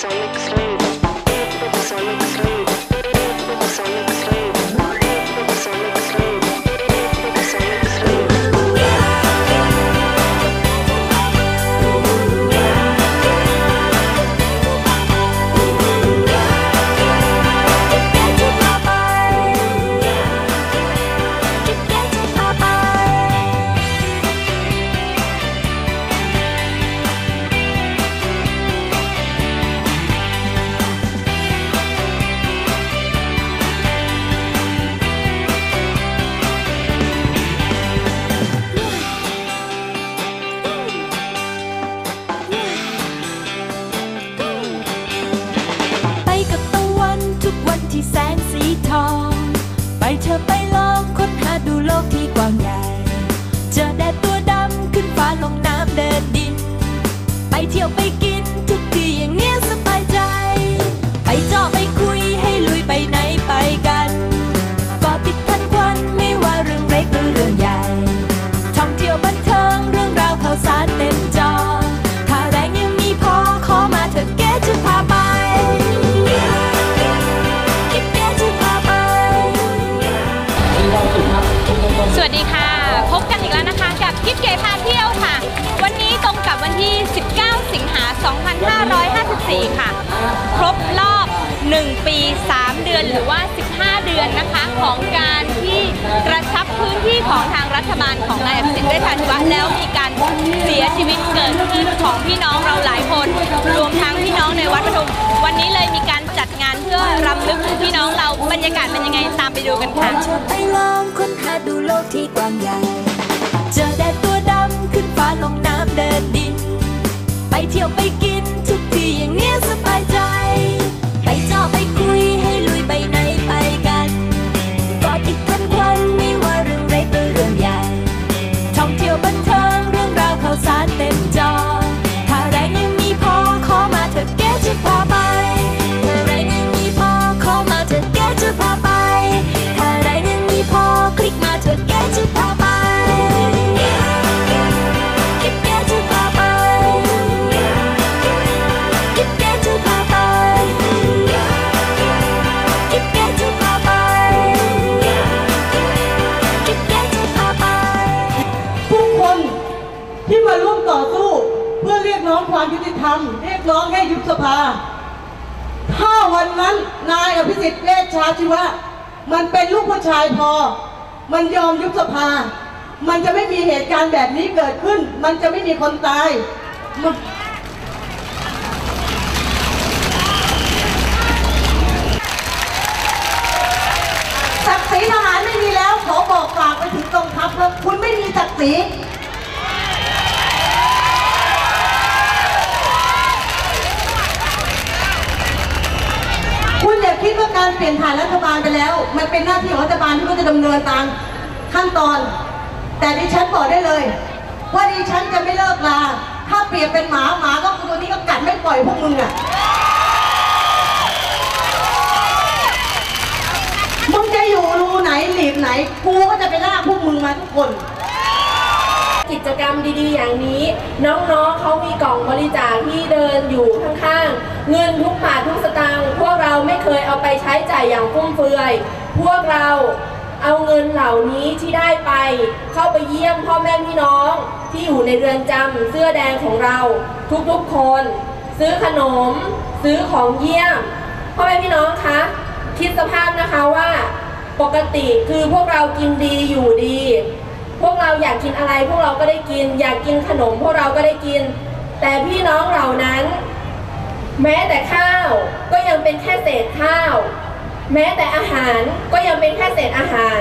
Sonic 2554 ค่ะ ครบรอบ 1 ปี 3 เดือนหรือว่า 15 เดือนนะคะของการที่กระชับพื้นที่ของทางรัฐบาลของนายอภิสิทธิ์เวชชาชีวะแล้วมีการเสียชีวิตเกิดขึ้นของพี่น้องเราหลายคน รวมทั้งพี่น้องในวัดปทุมวันนี้เลยมีการจัดงานเพื่อรำลึกถึงพี่น้องเราบรรยากาศเป็นยังไงตามไปดูกันค่ะไปลองค้นหาดูโลกที่กว้างใหญ่เจอแดดตัวดำขึ้นฟ้าลงน้ำเดินดิน ไปเที่ยวไปกิน สบายใจ องให้ยุบสภา ถ้าวันนั้นนายอภิสิทธิ์เวชชาชีวะ มันเป็นลูกผู้ชายพอ มันยอมยุบสภา มันจะไม่มีเหตุการณ์แบบนี้เกิดขึ้น มันจะไม่มีคนตายศักดิ์ศรีทหารไม่มีแล้วขอบอกฝากไปถึงกองทัพว่าคุณไม่มีศักดิ์ศรี คุณอย่าคิดว่าการ เปลี่ยนผ่านรัฐบาลไปแล้ว มันเป็นหน้าที่ของรัฐบาลที่เขาจะดำเนินตามขั้นตอน แต่ดิฉันบอกได้เลย ว่าดิฉันจะไม่เลิกลา ถ้าเปรียบเป็นหมาหมาก็คือตัวนี้ก็กัดไม่ปล่อยพวกมึงอะมึงจะอยู่รูไหนหลีบไหนกูก็จะไปล่าพวกมึงมาทุกคน กิจกรรมดีๆ อย่างนี้ น้องๆเขามีกล่องบริจาคที่เดินอยู่ข้างๆ เงินทุกบาททุกสตางค์พวกเราไม่เคยเอาไปใช้จ่ายอย่างฟุ่มเฟือย พวกเราเอาเงินเหล่านี้ที่ได้ไป เข้าไปเยี่ยมพ่อแม่พี่น้องที่อยู่ในเรือนจำเสื้อแดงของเราทุกๆคน ซื้อขนม ซื้อของเยี่ยมพ่อแม่พี่น้องคะคิดสภาพนะคะว่า ปกติคือพวกเรากินดีอยู่ดี พวกเราอยากกินอะไร พวกเราก็ได้กิน อยากกินขนม พวกเราก็ได้กิน แต่พี่น้องเหล่านั้น แม้แต่ข้าวก็ยังเป็นแค่เศษข้าว แม้แต่อาหารก็ยังเป็นแค่เศษอาหาร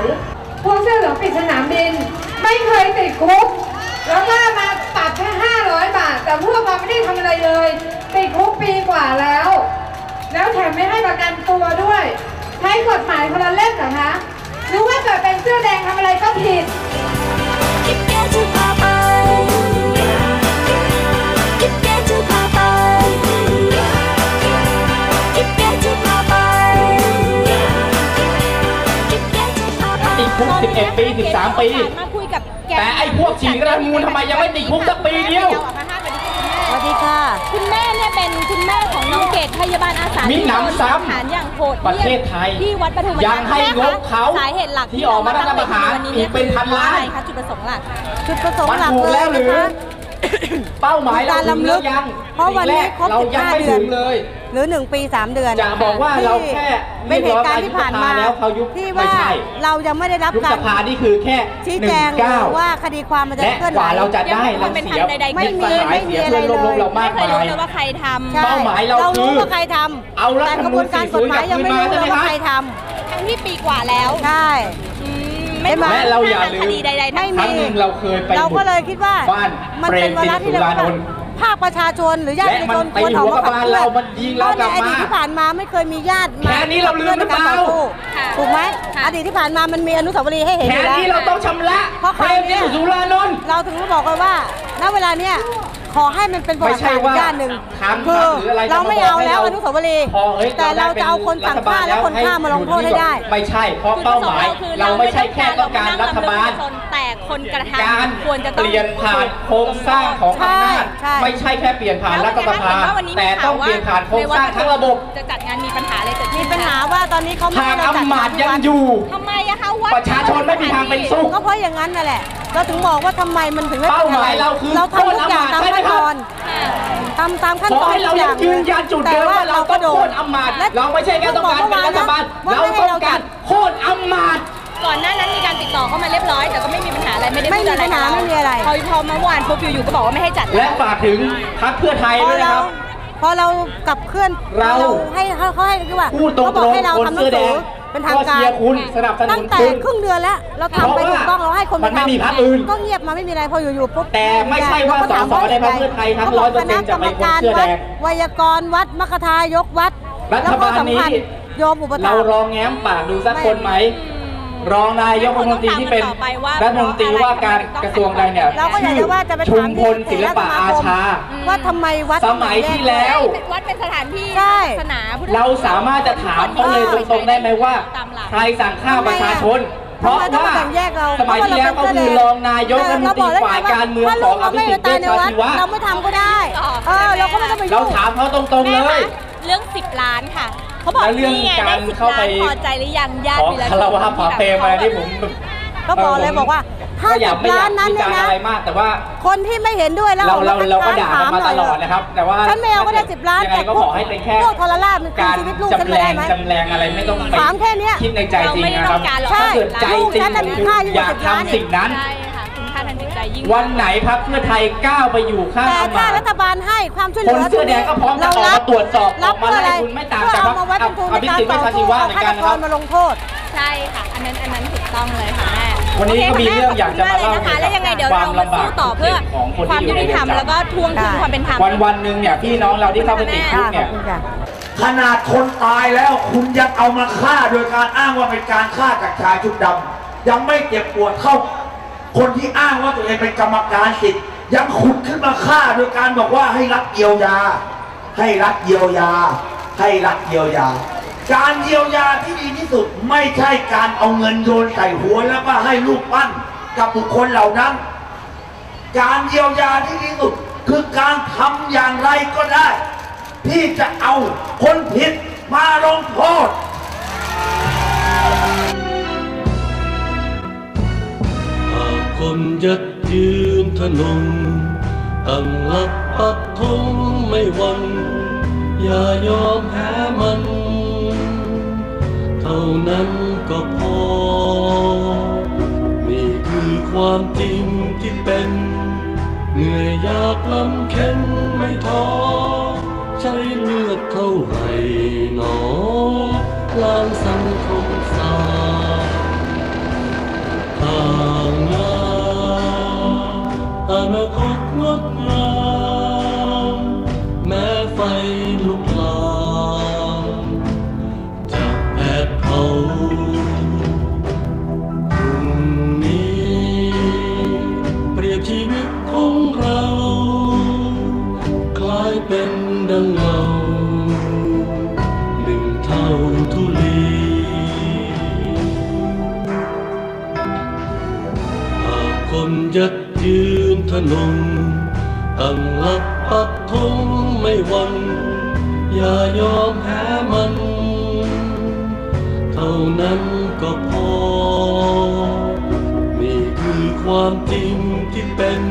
พวกเสื้อเหลืองปิดสนามบิน ไม่เคยติดคุกแล้วก็มาปรับแค่500 บาท แต่พวกเราไม่ได้ทำอะไรเลยติดคุกปีกว่าแล้ว แล้วแถมไม่ให้ประกันตัวด้วย ใช้กฎหมายคนละเล่มเหรอคะหรือว่าเกิดเป็นเสื้อแดงทำอะไรก็ผิด ติดคุก11 ปี 13 ปี มาคุยกับแกแต่ไอ้พวกฉีกรัฐธรรมนูญทำไมยังไม่ติดคุกสักปีเดียวออกมาห้ามกันที่คุณแม่ สวัสดีค่ะ คุณแม่เนี่ยเป็นคุณแม่ของน้องเกดพยาบาลอาสามีที่หนำโดนซ้ำฐานอย่างโหดประเทศไทยที่วัดปฐุมวันยังให้แม่งคะบเขาสาเหตุหลักที่ออกมารัฐประหารวันนี้อีกเป็นพันล้านอะไรคะจุดประสงค์หลักจุดประสงค์มันหลักถูกเลแล้วยหรืนะอคะ เป้าหมายเราการถึงลำหลึรืกอยังเพราะวันนี้ครบเรายังไม่15เดืถึอนงเลย หรือ 1 ปี 3 เดือนจะบอกว่าเราแค่เป็นเหตุการณ์ที่ผ่านมาเรียกร้องแล้วเขายุบที่ไม่ว่าใช่เรายังไม่ได้รับยุบกาสรภานี่คือแค่ชี้หนึ่แจงงเก้าว่าคดีความมันจะและเคลื่อนกไหวว่าเราจะได้ยังเราไม่เป็นเสียธรรมใดๆไม่มีเสียไม่มีเสียอะไรเพื่อนร่วมเลยเรามากไม่เคยมารู้ยเลยว่าใครทำใช่เป้าหมายเราเรารู้คือว่าใครทำเอารัฐแต่ธรกรมนูระบวญนการกฎหมายยังไม่รู้40เลยว่าใครททั้งที่ปีกว่าแล้วำใช่อืม ไม่ใช่ไหมและเราอย่าลืม คดีใดๆทั้งไม่ครั้งหนึ่งเราเคยไปเราก็เลยคิดว่าบ้านมันเปรเป็นมวาติระดที่สุเรียกรานว่านท์ ภาคประชาชนหรือญาติและชมันนควรออกมาขับเคลื่อนไปหัวกระบาลเรามันยิงเราเพราะในกลับอมาดีตที่ผ่านมาไม่เคยมีญาติมาแค่นี้เราลืมหรือเปล่า ขับคลื่อนในกต่อสู้ค่ะถูกไหมค่ะ อดีตที่ผ่านมามันมีอนุสาวรีย์ให้เห็นอแค่ยู่แล้ว นี้เราต้องชำระเพราะเปรมคราวเนี้ติยดสุรานนท์ เราถึงบอกกันว่า ณ เวลาเนี้ยขอให้มันเป็นประวัติศาสตร์ไม่ใช่ว่าด้านหนึ่งทำคือหรืออะไรเราไม่เอาแล้วจะมาบอกให้เราอนุสาวรีย์พอเฮ้ยแต่เราจะเอาคนสั่งฆ่าและคนฆ่ามาลงโทษให้ได้ ไม่ใช่ เพราะเป้าหมาย เราไม่ใช่แค่ต้องการรัฐบาลแต่ คนกระการทำควรจะต้องเปลี่ยนผ่านโครงสร้างของอำนาจใช่ ไม่ใช่แค่เปลี่ยนผ่านรัฐสภาแล้วเป็นไงบ้งเห็นว่าวันนี้แต่มีข่ต้วองเปลี่ยนผ่านโครงสร้างทั้งระบบจะจัดงานมีปัญหาอะไรเกิดมีขึ้นปัญหาว่าตอนนี้เขาไม่หากให้เราจัดอำมาตย์ที่ยังวัดอยู่ ทำไมอะคะวัดประชาชนไม่มีทางเป็นสุข ก็เพราะอย่างนั้นนั่นแหละเราถึงบอกว่าทำไมมันถึงไม่เป้าเป็นหอะไรมายเราคือเราทำทุกอย่างตามโค่นอำนาจขั้นตอนค่ะทำตามขั้นขตออนให้เราทุกอยัย่างงยืนยันจุดเดิมว่าเราต้องโค่นอำมาตย์และเราไม่ใช่แค่ต้องการเป็นรัฐบาลว่าเราไม่ให้ต้องเราการจัดโค่นอำมาตย์ ก่อนหน้านั้นมีการติดต่อเข้ามาเรียบร้อย แต่ก็ไม่มีปัญหาอะไรไม่ได้ไม่พูดมีอะไรปัญหากับเไม่มีอะไรพอพอเมื่อวานปุ๊บอยู่ๆก็บอกว่าไม่ให้จัดและฝากถึงพรรคเพื่อไทยพอด้วยนะเราครับ พอเรากลับเคลื่อนเราให้เขาเขาให้คือว่าพูดตรงเขาบอกให้เราๆคนทำหนัเสื้งอแดสืองเป็นทางก็การเชียร์คุณสนับสนุตั้งนแต่คุณครึ่งเดือนแล้ว เราทำไปเพราะว่าถูกต้องเราให้คนมันไม่ทำมีพรรคอื่นก็เงียบมาไม่มีอะไรพออยู่ๆปุ๊บแต่ไม่ใช่ว่าเรก็ถมสสในพรรคเพื่อไทยทั้งขาบก100%จะเป็นคนเสื้อแดงคณะกรรมการวัดไวยากรณ์วัดมคทายกวัดรัฐบาลนี้แล้วก็สำคัญโยมอุปถัเรามภ์ลองแง้มปากดูสักคนไหม รองนายกรัฐมนตรีที่เป็นต่อไปว่ารัฐมนตรีว่าการกระทรวงใดเนี่ยเราก็อยากจะว่าจะไปชุถามมพลศิลปะอาชา ว่าทำไมวัดสมัยที่แล้ว วัดเป็นสถานที่ใช่ศาสนาพุทธเราสามารถจะถามเขาเลยตรงๆได้ไหมว่าตามหลักใครสั่งฆ่าประชาชน เพทำราะไมต้องว่ามาแบ่งแยกเราสมัยที่แล้วเขาคือรองนายกรัฐมนตรีฝ่ายการเมืองของอภิสิทธิ์เวชชาชีวะเราไม่ทำก็ได้ เออเราก็ไม่ต้องไปเรายุ่งถามเขาตรงๆเลแม่คะยเรื่อง 10 ล้านค่ะ เขาบอกแล้วเรื่องนี่ไงการได้สิบเข้าไปล้านพอใจหรือยังญาติขอวีรชนคารวะผาเปรมอะไรที่ผมก็บอกเลยบอกว่าถ้าก็อยากสิบไม่อยาล้ากนนั้นวิเนี่ยจารณ์นะอะไรมาก แต่ว่าคนที่ไม่เห็นด้วยแล้วเราเราออกเราก็คัด่าถกันมาตลอดนะครับ แต่ว่าฉันไม่เอาก็ได้สิบล้านยังไงก็ขอให้เป็นแค่พวกทรราชมันคืนการชีวิตลูกฉันจำไม่แรได้งไหม จำแรงอะไรไม่ต้องไปถามแค่เนี้ยคิดในใจจริงนะครับเราไม่ได้ต้องการหรอก ถ้าเกิดใจจริงใช่ลูกฉันน่ะมีค่ายิ่งกอว่ายากสิบล้านทำสิ่งนั้น ใช่ วันไหนพักเพื่อไทยก้าวไปอยู่ข้างแต่อำถ้ามาตรัย์ฐบาลให้ความช่วยเหคลืนอเสื้อแดงก็พร้อมจะออกมาตรวจสอบอรัอบกมาเพื่ออะไรไล่คุณไม่ต่างเพื่อจากเอามาไว้เป็นทุนอในภิการสิทธิ์เวชชาชีต่อสู้วะเอาเหมือนฆากัตนกนะครรับมาลงโทษใช่ค่ะ อันนั้นอันนั้นถูกต้องเลยค่ะแม่วันนี้ก็มีเรื่องอยากจะมาเล่าโคค่ะแม่ขอบคุณมากเลยนะคะแล้วยังไงเดี๋ยวควาเรามมาลำบาสู้กต่อเพื่อของคนความที่อยู่ยุติธรรมในเรือนจำแล้วก็ทวงคืนความเป็นธรรมวันวันๆหนึ่งเนี่ยพี่น้องเราที่เข้าไปติดคุกค่ะขเนี่อยบคุณค่ะขนาดคนตายแล้วคุณยังเอามาฆ่าโดยการอ้างว่าเป็นการฆ่าจากชายชุดดำยังไม่เจ็บปวดเท่า คนที่อ้างว่าตัวเองเป็นกรรมการสิทธิ์ยังขุดขึ้นมาฆ่า โดยการบอกว่าให้รัฐเยียวยา ให้รัฐเยียวยา ให้รัฐเยียวยา การเยียวยาที่ดีที่สุดไม่ใช่การเอาเงินโยนใส่หัวแล้วก็ให้ลูกปั้นกับบุคคลเหล่านั้น การเยียวยาที่ดีที่สุดคือการทำอย่างไรก็ได้ ที่จะเอาคนผิดมาลงโทษ ยัดยืนทนงตั้งหลักปักธงไม่หวันอย่ายอมแพ้มัน เท่านั้นก็พอ นี่คือความจริงที่เป็น เหนื่อยยากลำเข็นไม่ท้อ ใช้เลือดเท่าไหร่หนอล้างสังคมสาทางยา อนา คนยัดยืนทนงตั้งหลักปักธงไม่วัน อย่ายอมแพ้มัน เท่านั้นก็พอ นี่คือความจริงที่เป็น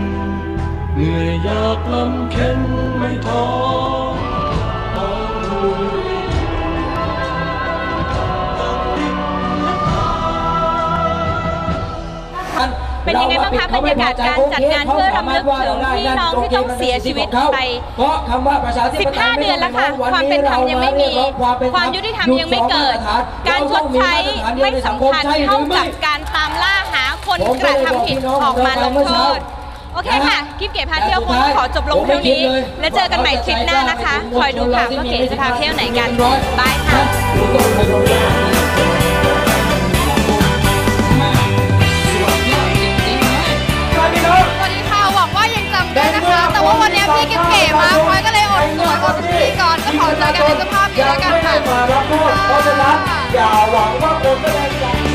เหนื่อยยากลำเค็นไม่ท้อ ยังไงบ้างคะบรรยากาศการจัดงานเพื่อรำลึกถึงพี่น้องที่ต้องเสียชีวิตไปเพราะคำว่าประชาธิปไตย15 เดือนแล้วค่ะ ความเป็นธรรมยังไม่มี ความยุติธรรมยังไม่เกิด การชดใช้ไม่สำคัญเท่ากับการตามล่าหาคนกระทำผิดออกมาลงโทษโอเคค่ะ คลิปเก๋พาเที่ยวคงต้องขอจบลงเท่านี้ แล้วเจอกันใหม่คลิปหน้านะคะ คอยดูค่ะว่าเก๋จะพาเที่ยวไหนกัน บายค่ะ พี่เก๋ๆมากพอยก็เลยอดสวยอดพิธีก่อนก็ขอเจอกันในสภาพนี้แล้วกันค่ะเพราะฉะนั้นอย่าหวังว่าคนจะได้